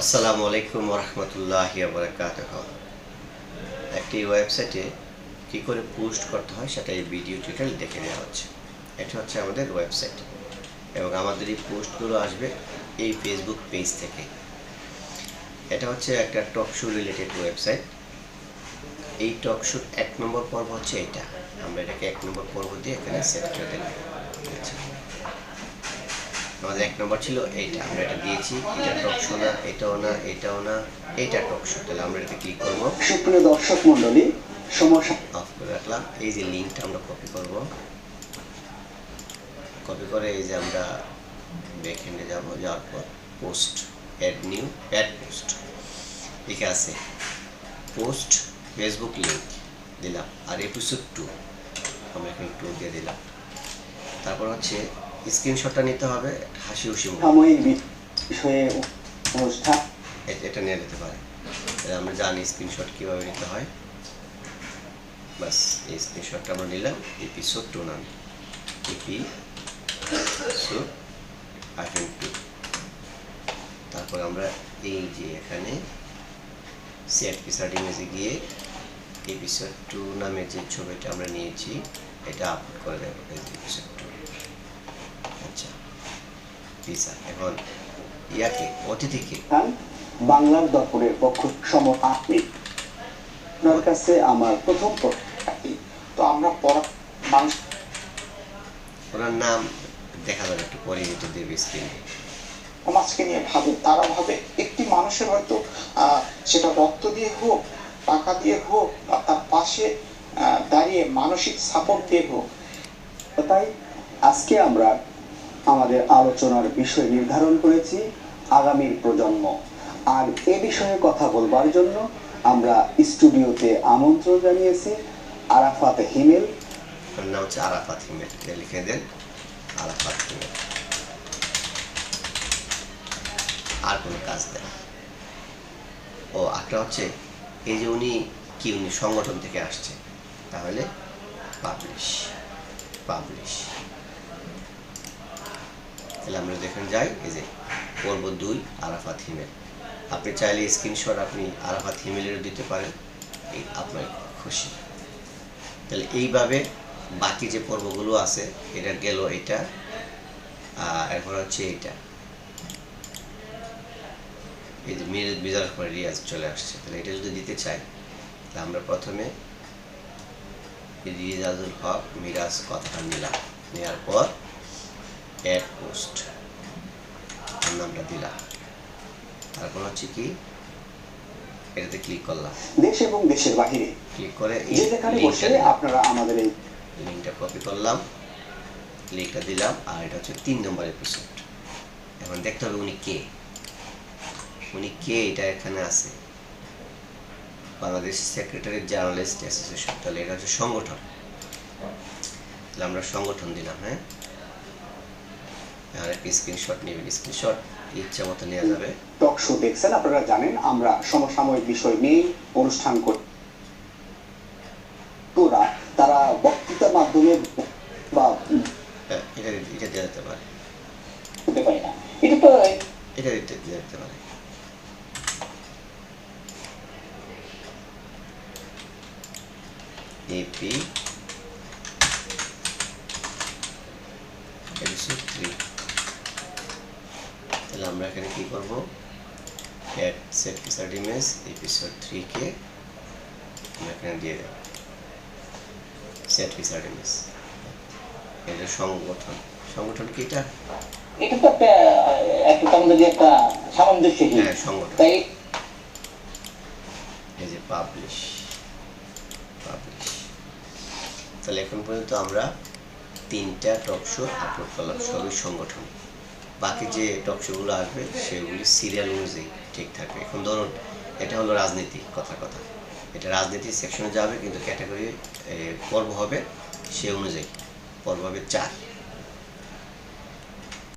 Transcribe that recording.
আসসালামু আলাইকুম রহমতুল্লাহ বরকাত একটি ওয়েবসাইটে কি করে পোস্ট করতে হয় সেটা এই ভিডিও টিউটোরিয়াল দেখে নেওয়া হচ্ছে। এটা হচ্ছে আমাদের ওয়েবসাইট এবং আমাদের এই পোস্টগুলো আসবে এই ফেসবুক পেজ থেকে। এটা হচ্ছে একটা টক শো রিলেটেড ওয়েবসাইট। এই টক শোর এক নম্বর পর্ব হচ্ছে এটা। আমরা এটাকে এক নম্বর পর্ব দিয়ে এখানে সেট করে দিলাম আচ্ছা। আমাদের এক নম্বর ছিল এইটা আমরা এটা দিয়েছি এটা টকশো না এটাও না এটাও না এটা টক শো তাহলে আমরা এটাতে ক্লিক করব। সুপ্রিয় দর্শক মন্ডলী সমস্যা অফ করে রাখলাম। এই যে লিঙ্কটা আমরা কপি করব। কপি করে এই যে আমরা ব্যাকএন্ডে যাব যাওয়ার পর post add new add post ঠিক আছে পোস্ট ফেসবুক লিঙ্ক দিলাম। আর এপিসোড টু আমরা এখানে টু দিয়ে দিলাম। তারপর হচ্ছে স্ক্রিনশটটা নিতে হবে হাসি সাময়িক বিষয়ে অনুষ্ঠান এটা নিয়ে নিতে পারে। আমরা জানি স্ক্রিনশট কীভাবে নিতে হয়। বাস এই স্ক্রিনশটটা আমরা নিলাম এপিসোড টু নাম। এপি হাইফেন টু তারপর আমরা এই যে এখানে সেট পিসার ইমেজে গিয়ে এপিসোড টু নামে যে ছবিটা আমরা নিয়েছি এটা আপলোড করে দেবো। এপিসোড পিসা এখন ইয়াকে অতিথিকে। বাংলার দর্পণের পক্ষ সম আপনি। আপনার কাছে আমার প্রথম তো আমরা পড়া মানুষ ওনার নাম দেখা যাবে একটু পরে এটা দেবে স্ক্রিনে সমাজকে নিয়ে ভাবে তারা ভাবে একটি মানুষের হয়তো আহ, সেটা রক্ত দিয়ে হোক টাকা দিয়ে হোক বা তার পাশে দাঁড়িয়ে মানসিক সাপোর্ট দিয়ে হোক। তাই আজকে আমরা আমাদের আলোচনার বিষয় নির্ধারণ করেছি আগামীর প্রজন্ম। আর এ বিষয়ে কথা বলবার জন্য আমরা স্টুডিওতে আমন্ত্রণ জানিয়েছি আরাফাত হিমেল। নাম হচ্ছে আরাফাত হিমেল। লিখে দেন, আরাফাত হিমেল। আর কোনো কাজ দেন ও একটা হচ্ছে, এই যে উনি, কি উনি, সংগঠন থেকে আসছে, তাহলে পাবলিশ পাবলিশ তাহলে আমরা যেখানে যাই, এই যে পর্ব দুই, আরাফাত হিমেল। আপনি চাইলে স্ক্রিনশট আপনি আরাফাত হিমেলেরও দিতে পারেন, এই আপনার খুশি। তাহলে এইভাবে বাকি যে পর্বগুলো আছে, এটা গেল এটা এরপর হচ্ছে এইটা এই যে মিরাজ বিজার পরে রিয়াজ চলে আসছে। তাহলে এটা যদি দিতে চাই, তাহলে আমরা প্রথমে রিয়াজুল হক, মিরাজ কথাটা নিলাম। নেওয়ার পর অ্যাড পোস্ট। নামটা দিলাম তারপর হচ্ছে কি এটাতে ক্লিক করলাম দেশ এবং দেশের বাহিরে। ক্লিক করে যে যেখানে বসে। আপনারা আমাদের এই লিঙ্কটা কপি করলাম। লিঙ্কটা দিলাম। আর এটা হচ্ছে তিন নম্বর এপিসোড এখন দেখতে হবে উনি কে। উনি কে এটা এখানে আছে। বাংলাদেশ সেক্রেটারি জার্নালিস্ট অ্যাসোসিয়েশন তাহলে এটা হচ্ছে সংগঠন। তাহলে আমরা সংগঠন দিলাম হ্যাঁ? আর একটা স্ক্রিনশট নেবেন স্ক্রিনশট ইচ্ছা মতো নেওয়া যাবে টক শো দেখছেন আপনারা জানেন আমরা সমসাময়িক বিষয় নিয়ে অনুষ্ঠান করি তোরা তারা বক্তৃতার মাধ্যমে বা হ্যাঁ, এটা এটা দেওয়া যেতে পারে হতে পারে না এটা তো এটা দিতে দেওয়া যেতে পারে এপি এপিসোড থ্রি তাহলে আমরা এখানে কি করব? Add set feature image episode থ্রিকে আমরা এখানে দিয়ে দেব। সেট ফিচার ইমেজ এটা সংগঠন। সংগঠন কি এটা? এটা তো একটা একটা আমাদের একটা সামঞ্জস্যহীন হ্যাঁ সংগঠন। তাই? এই যে পাবলিশ পাবলিশ তাহলে এখন পর্যন্ত আমরা তিনটা টক শো আপলোড করলাম সবই সংগঠন। বাকি যে টক শোগুলো আসবে, সেগুলি সিরিয়াল অনুযায়ী ঠিক থাকবে। এখন ধরুন, এটা হলো রাজনীতি, কথা কথা। এটা রাজনীতি সেকশনে যাবে, কিন্তু ক্যাটাগরি পর্ব হবে সে অনুযায়ী। পর্ব হবে চার।